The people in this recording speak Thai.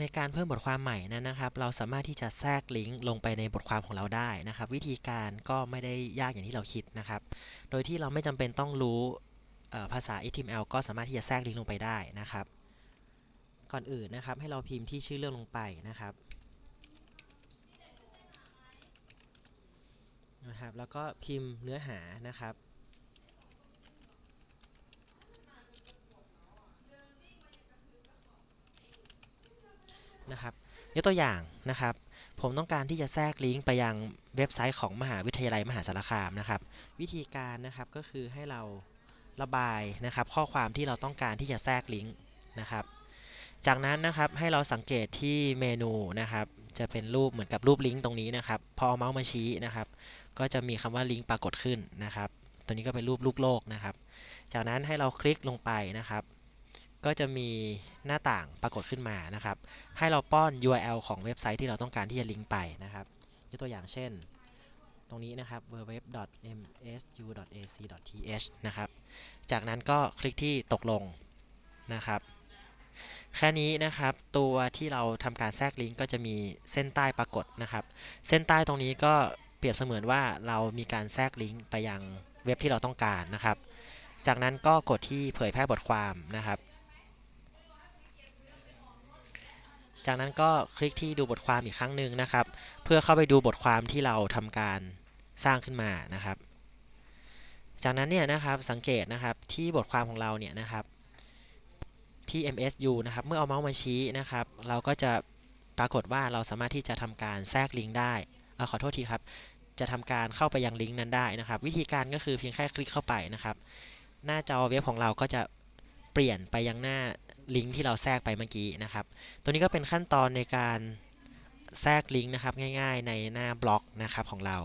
ในการเพิ่มบทความใหม่นั้นนะครับ เราสามารถที่จะแทรกลิงก์ลงไปในบทความของเราได้นะครับ วิธีการก็ไม่ได้ยากอย่างที่เราคิดนะครับ โดยที่เราไม่จำเป็นต้องรู้ภาษา HTML ก็สามารถที่จะแทรกลิงก์ลงไปได้นะครับ ก่อนอื่นนะครับให้เราพิมพ์ที่ชื่อเรื่องลงไปนะครับนะครับ แล้วก็พิมพ์เนื้อหานะครับ นะครับยกตัวอย่างนะครับ ผมต้องการที่จะแทรกลิงก์ไปยังเว็บไซต์ของมหาวิทยาลัยมหาสารคามนะครับ วิธีการนะครับก็คือให้เราระบายนะครับ ข้อความที่เราต้องการที่จะแทรกลิงก์นะครับ จากนั้นนะครับให้เราสังเกตที่เมนูนะครับ จะเป็นรูปเหมือนกับรูปลิงก์ตรงนี้นะครับ พอเอาเมาส์มาชี้นะครับ ก็จะมีคำว่าลิงก์ปรากฏขึ้นนะครับ ตัวนี้ก็เป็นรูปลูกโลกนะครับ จากนั้นให้เราคลิกลงไปนะครับ ก็จะมีหน้าต่างปรากฏขึ้นมานะครับ ให้เราป้อน URL ของเว็บไซต์ที่เราต้องการที่จะลิงก์ไปนะครับยกตัวอย่างเช่น ตรงนี้นะครับ www.msu.ac.th นะครับ จากนั้นก็คลิกที่ตกลงนะครับแค่นี้นะครับตัวที่เราทำการแทรกลิงก์ก็จะมีเส้นใต้ปรากฏนะครับ เส้นใต้ตรงนี้ก็เปรียบเสมือนว่าเรามีการแทรกลิงก์ไปยังเว็บที่เราต้องการนะครับ จากนั้นก็กดที่เผยแพร่บทความนะครับ จากนั้นก็คลิกที่ดูบทความอีกครั้งหนึ่งนะครับ เพื่อเข้าไปดูบทความที่เราทำการสร้างขึ้นมานะครับ จากนั้นเนี่ยนะครับสังเกตนะครับที่บทความของเราเนี่ยนะครับที่ MSU นะครับ เมื่อเอาเมาส์มาชี้นะครับ เราก็จะปรากฏว่าเราสามารถที่จะทำการแทรกลิงก์ได้อขอโทษทีครับ จะทำการเข้าไปยังลิงก์นั้นได้นะครับ วิธีการก็คือเพียงแค่คลิกเข้าไปนะครับ หน้าจอเว็บของเราก็จะเปลี่ยนไปยังหน้า ลิงก์ที่เราแทรกไปเมื่อกี้นะครับ ตัวนี้ก็เป็นขั้นตอนในการแทรกลิงก์นะครับง่ายๆในหน้าบล็อกนะครับของเรา